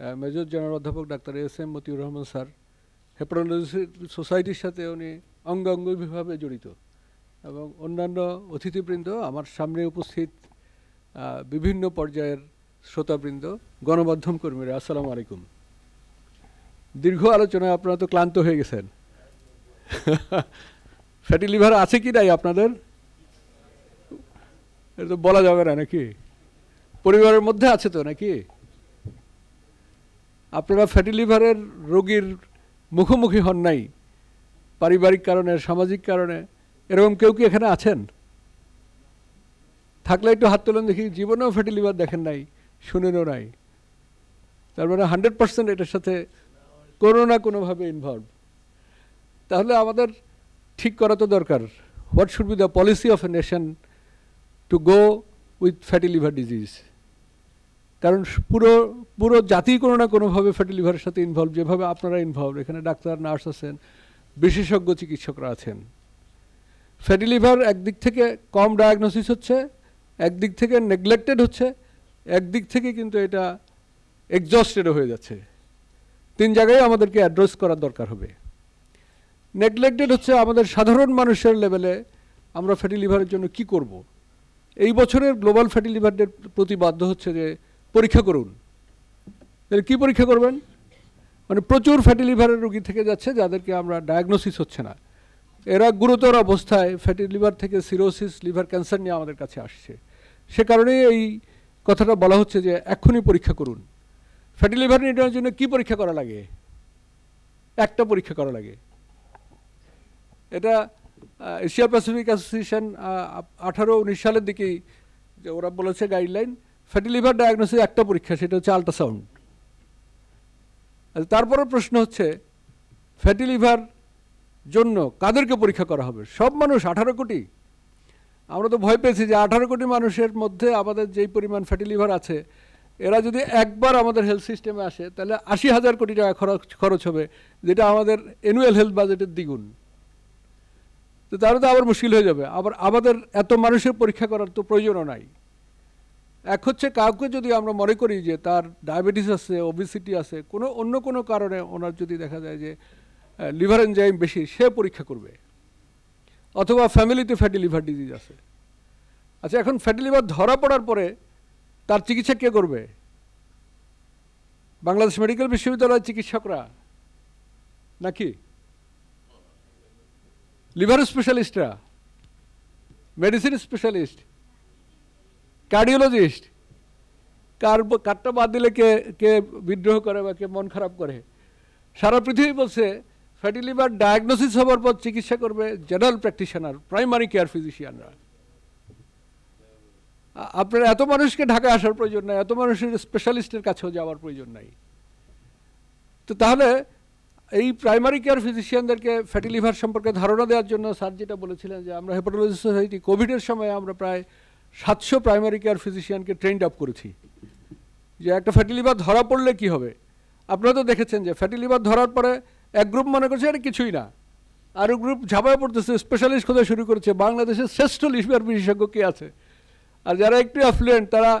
Major general অধ্যাপক doctor S M Motiur Rahman sir, hepatology সোসাইটির সাথে উনি অঙ্গাঙ্গিভাবে জড়িত এবং অন্যান্য অতিথিবৃন্দ, আমার সামনে উপস্থিত বিভিন্ন পর্যায়ের শ্রোতাবৃন্দ, গণমাধ্যম কর্মীরা, আসসালামু আলাইকুম। দীর্ঘ আলোচনায় আপনারা তো ক্লান্ত হয়ে গেছেন। ফ্যাটি লিভার আছে কি নাই আপনাদের? এটা তো বলা যাবে না নাকি? পরিবারের মধ্যে আছে তো নাকি? আপনারা ফ্যাটি লিভারের রোগীর মুখোমুখি হন নাই, পারিবারিক কারণে, সামাজিক কারণে, এরকম কেউ কি এখানে আছেন? থাকলে একটু হাত তোলেন দেখি, জীবনেও ফ্যাটি লিভার দেখেন নাই, শুনেনও নাই। তার মানে হান্ড্রেড পার্সেন্ট এটার সাথে কোনো না কোনোভাবে ইনভলভ তাহলে আমাদের ঠিক করা তো দরকার। What should be the policy of a nation to go with fatty liver disease কারণ পুরো পুরো জাতি কোনো না কোনোভাবে ফ্যাটি লিভারের সাথে ইনভলভ যেভাবে আপনারা ইনভলভ এখানে ডাক্তার নার্স আছেন, বিশেষজ্ঞ চিকিৎসকরা আছেন। ফ্যাটি লিভার একদিক থেকে কম ডায়াগনোসিস হচ্ছে, একদিক থেকে নেগলেক্টেড হচ্ছে, একদিক থেকে কিন্তু এটা এক্সস্টেড হয়ে যাচ্ছে। তিন জায়গায় আমাদেরকে অ্যাড্রেস করার দরকার হবে। নেগলেক্টেড হচ্ছে আমাদের সাধারণ মানুষের লেভেলে আমরা ফ্যাটি লিভারের জন্য কি করব? এই বছরের গ্লোবাল ফ্যাটি প্রতি বাধ্য হচ্ছে যে পরীক্ষা করুন। তাহলে কী পরীক্ষা করবেন? মানে প্রচুর ফ্যাটি লিভারের রোগী থেকে যাচ্ছে, যাদেরকে আমরা ডায়াগনোসিস হচ্ছে না। এরা গুরুতর অবস্থায় ফ্যাটি লিভার থেকে সিরোসিস লিভার ক্যান্সার নিয়ে আমাদের কাছে আসছে। সে কারণেই এই কথাটা বলা হচ্ছে যে এক্ষুনি পরীক্ষা করুন। ফ্যাটি লিভার নির্ণয়ের জন্য কি পরীক্ষা করা লাগে? একটা পরীক্ষা করা লাগে। এটা এশিয়া প্যাসিফিক অ্যাসোসিয়েশন আঠারো উনিশ সালের দিকেই যে ওরা বলেছে গাইডলাইন ফ্যাটি লিভার ডায়াগনোসিস একটা পরীক্ষা, সেটা হচ্ছে আল্ট্রাসাউন্ড তারপরে প্রশ্ন হচ্ছে ফ্যাটি লিভার জন্য কাদেরকে পরীক্ষা করা হবে? সব মানুষ আঠারো কোটি। আমরা তো ভয় পেয়েছি যে আঠারো কোটি মানুষের মধ্যে আমাদের যেই পরিমাণ ফ্যাটি লিভার আছে, এরা যদি একবার আমাদের হেলথ সিস্টেমে আসে, তাহলে আশি হাজার কোটি টাকা খরচ খরচ হবে, যেটা আমাদের অ্যানুয়াল হেলথ বাজেটের দ্বিগুণ। তো তাহলে তো আবার মুশকিল হয়ে যাবে। আবার আমাদের এত মানুষের পরীক্ষা করার তো প্রয়োজনও নাই। এক হচ্ছে কাউকে যদি আমরা মনে করি যে তার ডায়াবেটিস আছে ওবিসিটি আছে, কোনো অন্য কোনো কারণে ওনার যদি দেখা যায় যে লিভার এনজাইম বেশি, সে পরীক্ষা করবে। অথবা ফ্যামিলিতে ফ্যাটি লিভার ডিজিজ আছে। আচ্ছা এখন ফ্যাটি লিভার ধরা পড়ার পরে তার চিকিৎসা কে করবে? বাংলাদেশ মেডিকেল বিশ্ববিদ্যালয়ের চিকিৎসকরা? নাকি? লিভার স্পেশালিস্টরা মেডিসিন স্পেশালিস্ট কার্ডিওলজিস্ট কার কারটা বাদ দিলে কে কে বিদ্রোহ করে বা কে মন খারাপ করে? সারা পৃথিবী বলছে ফ্যাটি লিভার ডায়াগনোসিস হওয়ার পর চিকিৎসা করবে জেনারেল প্র্যাকটিশনার প্রাইমারি কেয়ার ফিজিশিয়ানরা আপনার এত মানুষকে ঢাকায় আসার প্রয়োজন নাই, এত মানুষের স্পেশালিস্টের কাছেও যাওয়ার প্রয়োজন নাই। তো তাহলে, এই প্রাইমারি কেয়ার ফিজিশিয়ানদেরকে ফ্যাটি লিভার সম্পর্কে ধারণা দেওয়ার জন্য স্যার যেটা বলেছিলেন যে, আমরা হেপাটোলজি সোসাইটি কোভিডের সময় আমরা প্রায় সাতশো প্রাইমারি কেয়ার ফিজিশিয়ানকে ট্রেন্ড আপ করেছি। যে একটা ফ্যাটি লিভার ধরা পড়লে কি হবে? আপনারা তো দেখেছেন যে ফ্যাটি লিভার ধরার পরে এক গ্রুপ মনে করছে এটা কিছুই না। আরও গ্রুপ ঝাঁপায় পড়তেছে স্পেশালিস্ট খোঁজা শুরু করেছে, বাংলাদেশের শ্রেষ্ঠ লিভার বিশেষজ্ঞ কে আছে? আর যারা একটু অ্যাফ্লুয়েন্ট তারা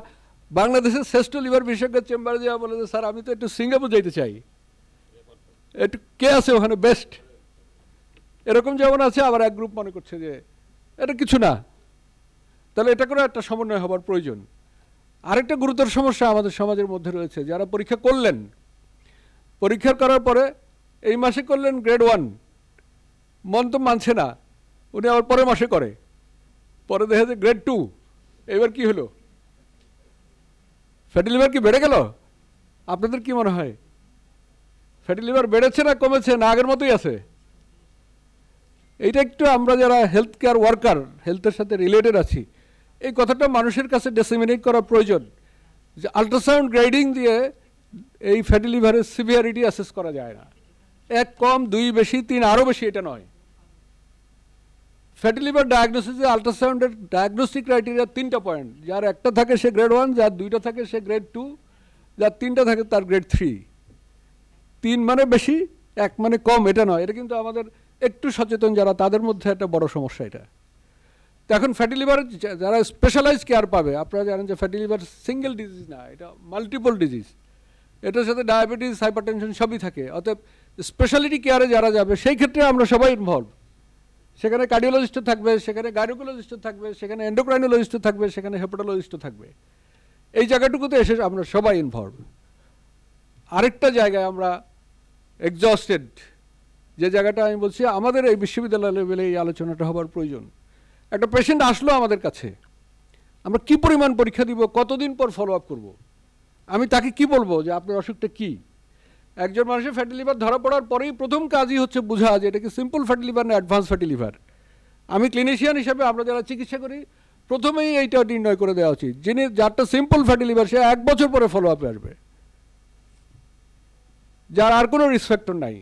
বাংলাদেশের শ্রেষ্ঠ লিভার বিশেষজ্ঞের চেম্বারে যাওয়া বলে স্যার, আমি তো একটু সিঙ্গাপুর যাইতে চাই। একটু কে আছে ওখানে বেস্ট এরকম যেমন আছে, আবার এক গ্রুপ মনে করছে যে, এটা কিছু না। তাহলে এটা করে একটা সমন্বয় হবার প্রয়োজন। আরেকটা গুরুতর সমস্যা আমাদের সমাজের মধ্যে রয়েছে, যারা পরীক্ষা করলেন। পরীক্ষা করার পরে এই মাসে করলেন গ্রেড ওয়ান মন তো মানছে না, উনি আবার পরের মাসে করে। পরে দেখা যায় গ্রেড টু এবার কি হলো? ফ্যাটি লিভার কি বেড়ে গেল? আপনাদের কি মনে হয়? ফ্যাটি লিভার বেড়েছে না কমেছে না আগের মতোই আছে? এইটা একটু আমরা যারা হেলথ কেয়ার ওয়ার্কার হেলথের সাথে রিলেটেড আছি এই কথাটা মানুষের কাছে ডেসিমিনেট করা প্রয়োজন যে আল্ট্রাসাউন্ড গ্রেডিং দিয়ে এই ফ্যাটি লিভারের সিভিয়ারিটি অ্যাসেস করা যায় না। এক কম, দুই বেশি, তিন আরও বেশি, এটা নয়। ফ্যাটি লিভার ডায়াগনোসিসে আল্ট্রাসাউন্ডের ডায়াগনস্টিক ক্রাইটেরিয়া তিনটা পয়েন্ট যার একটা থাকে সে গ্রেড ওয়ান যার দুইটা থাকে সে গ্রেড টু যার তিনটা থাকে তার গ্রেড থ্রি তিন মানে বেশি, এক মানে কম, এটা নয়। এটা কিন্তু আমাদের একটু সচেতন যারা, তাদের মধ্যে একটা বড় সমস্যা এটা। তো এখন ফ্যাটি লিভার যারা স্পেশালাইজ কেয়ার পাবে, আপনারা জানেন যে ফ্যাটি লিভার সিঙ্গেল ডিজিজ না, এটা মাল্টিপল ডিজিজ এটার সাথে ডায়াবেটিস হাইপারটেনশন সবই থাকে। অতএব স্পেশালিটি কেয়ারে যারা যাবে, সেই ক্ষেত্রে আমরা সবাই ইনভলভ সেখানে কার্ডিওলজিস্টও থাকবে, সেখানে গাইনোকোলজিস্টও থাকবে, সেখানে এন্ডোক্রাইনোলজিস্টও থাকবে, সেখানে হেপাটোলজিস্টও থাকবে। এই জায়গাটুকুতে এসে আমরা সবাই ইনভলভ আরেকটা জায়গায় আমরা এক্সস্টেড যে জায়গাটা আমি বলছি, আমাদের এই বিশ্ববিদ্যালয় লেভেলে এই আলোচনাটা হবার প্রয়োজন। একটা পেশেন্ট আসলো আমাদের কাছে। আমরা কি পরিমাণ পরীক্ষা দিব, কতদিন পর ফলো আপ করব? আমি তাকে কি বলব যে আপনার অসুখটা কি? একজন মানুষের ফ্যাটি লিভার ধরা পড়ার পরেই প্রথম কাজই হচ্ছে বোঝা যে এটা কি সিম্পল ফ্যাটি লিভার না অ্যাডভান্স ফ্যাটি লিভার আমি ক্লিনিশিয়ান হিসেবে আমরা যারা চিকিৎসা করি, প্রথমেই এইটা নির্ণয় করে দেওয়া উচিত। যিনি, যারটা সিম্পল ফ্যাটি লিভার সে এক বছর পরে ফলো আপে আসবে। যার আর কোনো রিস্ক ফ্যাক্টর নাই।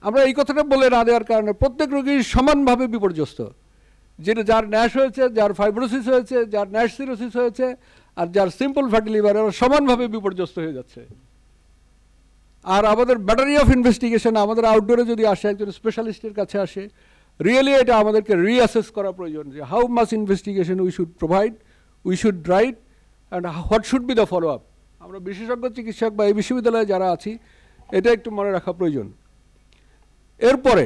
আমরা এই কথাটা বলে না দেওয়ার কারণে প্রত্যেক রোগী সমানভাবে বিপর্যস্ত। যেটা যার ন্যাশ হয়েছে, যার ফাইব্রোসিস হয়েছে, যার ন্যাশ সিরোসিস হয়েছে, আর যার সিম্পল ফ্যাটি লিভার এরা সমানভাবে বিপর্যস্ত হয়ে যাচ্ছে। আর আমাদের ব্যাটারি অফ ইনভেস্টিগেশন আমাদের আউটডোরে যদি আসে, একজন স্পেশালিস্টের কাছে আসে রিয়েলি এটা আমাদেরকে রিঅ্যাসেস করা প্রয়োজন যে how much investigation we should provide we should right and what should be the follow up আমরা বিশেষজ্ঞ, চিকিৎসক বা এই বিশ্ববিদ্যালয়ে যারা আছি, এটা একটু মনে রাখা প্রয়োজন। এরপরে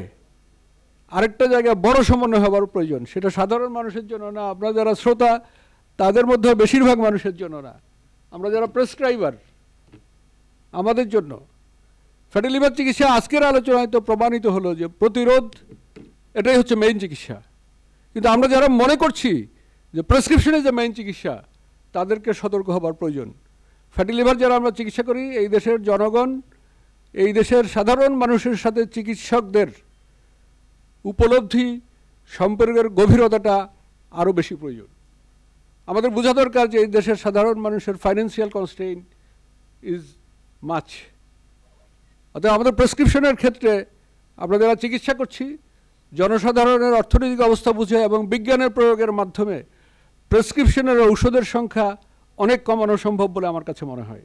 আরেকটা জায়গায় বড় সমন্বয় হওয়ার প্রয়োজন। সেটা সাধারণ মানুষের জন্য না আপনারা যারা শ্রোতা, তাদের মধ্যে বেশিরভাগ মানুষের জন্য না। আমরা যারা প্রেসক্রাইবার আমাদের জন্য। ফ্যাটি লিভার চিকিৎসা আজকের আলোচনায় তো প্রমাণিত হলো যে প্রতিরোধ, এটাই হচ্ছে মেইন চিকিৎসা। কিন্তু আমরা যারা মনে করছি যে প্রেসক্রিপশনে যে মেইন চিকিৎসা, তাদেরকে সতর্ক হবার প্রয়োজন। ফ্যাটি লিভার যারা আমরা চিকিৎসা করি, এই দেশের জনগণ, এই দেশের সাধারণ মানুষের সাথে চিকিৎসকদের উপলব্ধি সম্পর্কের গভীরতাটা আরও বেশি প্রয়োজন। আমাদের বোঝা দরকার যে এই দেশের সাধারণ মানুষের ফাইন্যান্সিয়াল কনস্টেইন ইজ মাছ অর্থাৎ আমাদের প্রেসক্রিপশনের ক্ষেত্রে আমরা যারা চিকিৎসা করছি, জনসাধারণের অর্থনৈতিক অবস্থা বুঝে এবং বিজ্ঞানের প্রয়োগের মাধ্যমে প্রেসক্রিপশনের ঔষধের সংখ্যা অনেক কমানো সম্ভব বলে আমার কাছে মনে হয়।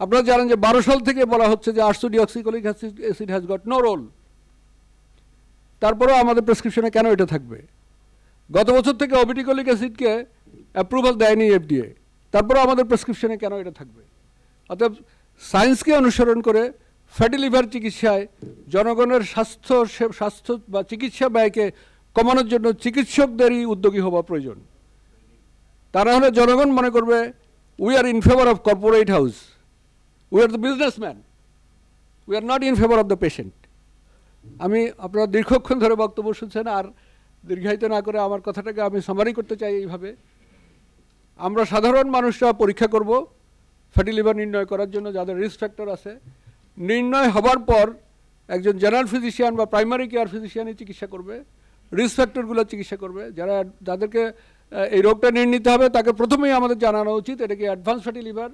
আপনারা জানেন যে বারো সাল থেকে বলা হচ্ছে যে ursodeoxycholic acid has got no role তারপরেও আমাদের প্রেসক্রিপশনে কেন এটা থাকবে? গত বছর থেকে অবিটিকলিক অ্যাসিডকে অ্যাপ্রুভাল দেয়নি এফডিএ তারপরেও আমাদের প্রেসক্রিপশনে কেন এটা থাকবে? অর্থাৎ সায়েন্সকে অনুসরণ করে ফ্যাটি লিভার চিকিৎসায় জনগণের স্বাস্থ্য স্বাস্থ্য বা চিকিৎসা ব্যয়কে কমানোর জন্য চিকিৎসকদেরই উদ্যোগী হওয়া প্রয়োজন। তা না হলে জনগণ মনে করবে we are in favour of corporate house we are the businessman we are not in favour of the patient আমি আপনারা দীর্ঘক্ষণ ধরে বক্তব্য শুনছেন আর দীর্ঘায়িত না করে আমার কথাটাকে আমি সামারি করতে চাই এইভাবে। আমরা সাধারণ মানুষরা পরীক্ষা করব ফ্যাটি লিভার নির্ণয় করার জন্য, যাদের রিস্ক ফ্যাক্টর আছে। নির্ণয় হবার পর একজন জেনারেল ফিজিশিয়ান বা প্রাইমারি কেয়ার ফিজিশিয়ানই চিকিৎসা করবে রিস্ক ফ্যাক্টরগুলো চিকিৎসা করবে। যারা, যাদেরকে এই রোগটা নির্ণীত হবে, তাকে প্রথমেই আমাদের জানানো উচিত, এটা কি অ্যাডভান্স ফ্যাটি লিভার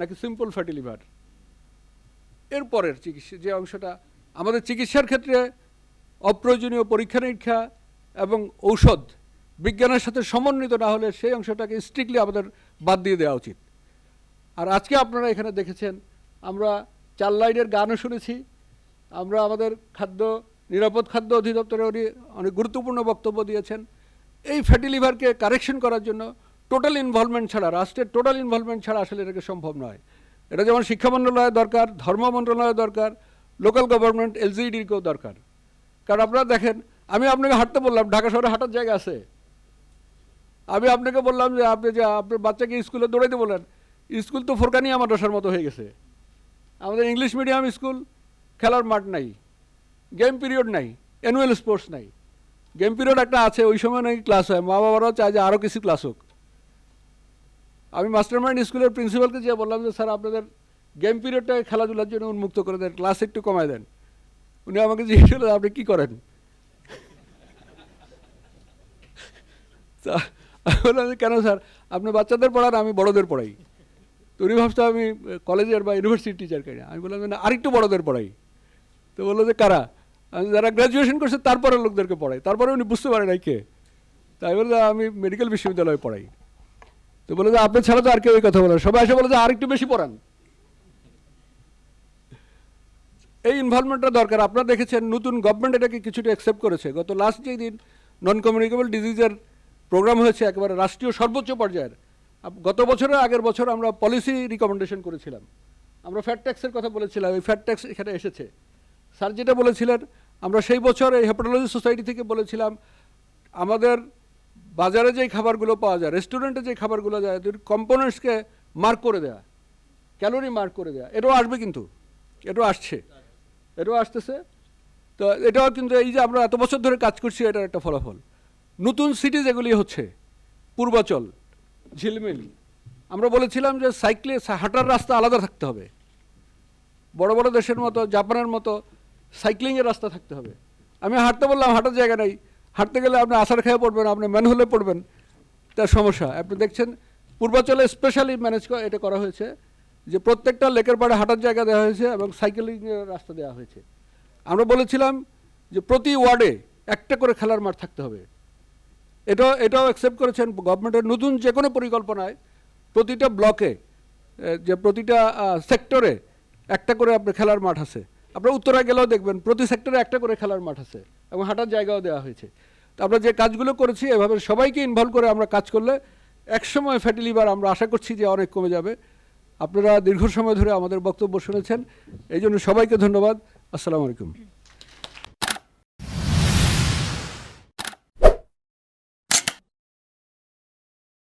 নাকি সিম্পল ফ্যাটি লিভার এরপরের চিকিৎসা, যে অংশটা আমাদের চিকিৎসার ক্ষেত্রে অপ্রয়োজনীয় পরীক্ষা নিরীক্ষা এবং ঔষধ বিজ্ঞানের সাথে সমন্বিত না হলে সেই অংশটাকে স্ট্রিক্টলি আমাদের বাদ দিয়ে দেওয়া উচিত। আর আজকে আপনারা এখানে দেখেছেন, আমরা চার লাইনের গানও শুনেছি। আমরা আমাদের খাদ্য, নিরাপদ খাদ্য অধিদপ্তরে উনি অনেক গুরুত্বপূর্ণ বক্তব্য দিয়েছেন। এই ফ্যাটি লিভারকে কারেকশন করার জন্য টোটাল ইনভলভমেন্ট ছাড়া, রাষ্ট্রের টোটাল ইনভলভমেন্ট ছাড়া আসলে এটাকে সম্ভব নয়। এটা যেমন শিক্ষা মন্ত্রণালয় দরকার, ধর্ম মন্ত্রণালয় দরকার লোকাল গভর্নমেন্ট এলজিডিকেও দরকার। কারণ আপনারা দেখেন, আমি আপনাকে হাঁটতে বললাম, ঢাকা শহরে হাঁটার জায়গা আছে। আমি আপনাকে বললাম যে, আপনি যে, আপনার বাচ্চাকে স্কুলে দৌড়াইতে বলেন, স্কুল তো ফোরকানি আমার মাদ্রাসার মতো হয়ে গেছে। আমাদের ইংলিশ মিডিয়াম স্কুল, খেলার মাঠ নাই, গেম পিরিয়ড নাই, অ্যানুয়াল স্পোর্টস নাই। গেম পিরিয়ড একটা আছে, ওই সময় নাকি ক্লাস হয় মা বাবারাও চায় যে আরও কিছু ক্লাস হোক। আমি মাস্টারমাইন্ড স্কুলের প্রিন্সিপালকে যে বললাম যে, স্যার, আপনাদের গেম পিরিয়ডটাকে খেলাধুলার জন্য উন্মুক্ত করে দেন ক্লাস একটু কমায় দেন। উনি আমাকে জিজ্ঞেস করলেন, আপনি কী করেন? তা আমি বললাম, কেন স্যার? আপনি বাচ্চাদের পড়ান, আমি বড়দের পড়াই। তো উনি ভাবতো আমি কলেজের বা ইউনিভার্সিটি টিচার কিনা? আমি বললাম, না আরেকটু বড়দের পড়াই। তো বলল যে, কারা? আমি, যারা গ্র্যাজুয়েশন করছে তারপরে লোকদেরকে পড়াই। তারপরে উনি বুঝতে পারে নাই কে। তাই বলল আমি মেডিকেল বিশ্ববিদ্যালয়ে পড়াই। তো বলে যে আপনি ছাড়া তো আর কেউ এই কথা বলেন সবাই এসে বলে যে আরেকটু বেশি পড়ান। এই ইনভলভমেন্টটা দরকার। আপনারা দেখেছেন নতুন গভর্নমেন্ট এটাকে কিছুটা অ্যাকসেপ্ট করেছে। গত লাস্ট যেই দিন নন কমিউনিকেবল ডিজিজের প্রোগ্রাম হয়েছে, একেবারে রাষ্ট্রীয় সর্বোচ্চ পর্যায়ের। গত বছরের আগের বছর আমরা পলিসি রিকমেন্ডেশন করেছিলাম। আমরা ফ্যাট ট্যাক্সের কথা বলেছিলাম, এই ফ্যাট ট্যাক্স এখানে এসেছে। স্যার যেটা বলেছিলেন, আমরা সেই বছর এই হেপাটোলজি সোসাইটি থেকে বলেছিলাম, আমাদের বাজারে যে খাবারগুলো পাওয়া যায় রেস্টুরেন্টে যে খাবারগুলো যায় কম্পোনেন্টসকে মার্ক করে দেয়া। ক্যালোরি মার্ক করে দেয়া। এটাও আসবে কিন্তু, এটাও আসছে। এটাও আসতেছে। তো এটাও কিন্তু এই যে আমরা এত বছর ধরে কাজ করছি, এটার একটা ফলাফল। নতুন সিটি যেগুলি হচ্ছে পূর্বাচল, ঝিলমিল। আমরা বলেছিলাম যে সাইকেলে হাঁটার রাস্তা আলাদা থাকতে হবে। বড় বড় দেশের মতো, জাপানের মতো সাইক্লিংয়ের রাস্তা থাকতে হবে। আমি হাঁটতে বললাম, হাঁটার জায়গা নেই। হাঁটতে গেলে আপনি আষাঢ় খেয়ে পড়বেন, আপনি ম্যানহোলে পড়বেন। তার সমস্যা, আপনি দেখছেন পূর্বাচলে স্পেশালি ম্যানেজ এটা করা হয়েছে। যে প্রত্যেকটা লেকের পাড়ে হাঁটার জায়গা দেওয়া হয়েছে এবং সাইকেলিংয়ের রাস্তা দেওয়া হয়েছে। আমরা বলেছিলাম যে প্রতি ওয়ার্ডে একটা করে খেলার মাঠ থাকতে হবে। এটাও এটাও অ্যাকসেপ্ট করেছেন গভর্নমেন্টের নতুন যে কোনো পরিকল্পনায় প্রতিটা ব্লকে যে প্রতিটা সেক্টরে একটা করে আপনার খেলার মাঠ আছে। আপনার উত্তরায় গেলেও দেখবেন প্রতি সেক্টরে একটা করে খেলার মাঠ আছে এবং হাঁটার জায়গাও দেওয়া হয়েছে। তো আমরা যে কাজগুলো করেছি, এভাবে সবাইকে ইনভলভ করে আমরা কাজ করলে একসময় ফ্যাটি লিভার আমরা আশা করছি যে অনেক কমে যাবে। আপনারা দীর্ঘ সময় ধরে আমাদের বক্তব্য শুনেছেন। এই জন্য সবাইকে ধন্যবাদ। আসসালামু আলাইকুম।